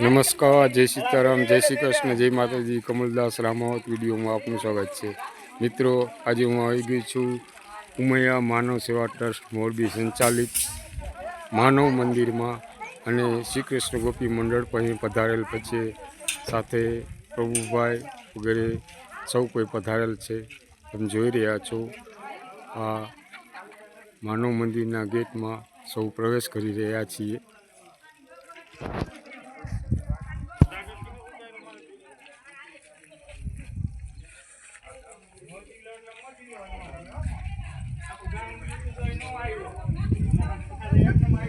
નમસ્કાર જય સીતારામ જય શ્રી કૃષ્ણ જય માતાજી કમલદાસ રામાવત વિડીયોમાં આપનું સ્વાગત છે. મિત્રો, આજે હું આવી ગયો છું ઉમૈયા માનવ સેવા ટ્રસ્ટ મોરબી સંચાલિત માનવ મંદિરમાં અને શ્રી કૃષ્ણ ગોપી મંડળ પણ પધારેલ પછી સાથે પ્રભુભાઈ વગેરે સૌ કોઈ પધારેલ છે. તમે જોઈ રહ્યા છો, આ માનવ મંદિરના ગેટમાં સૌ પ્રવેશ કરી રહ્યા છીએ.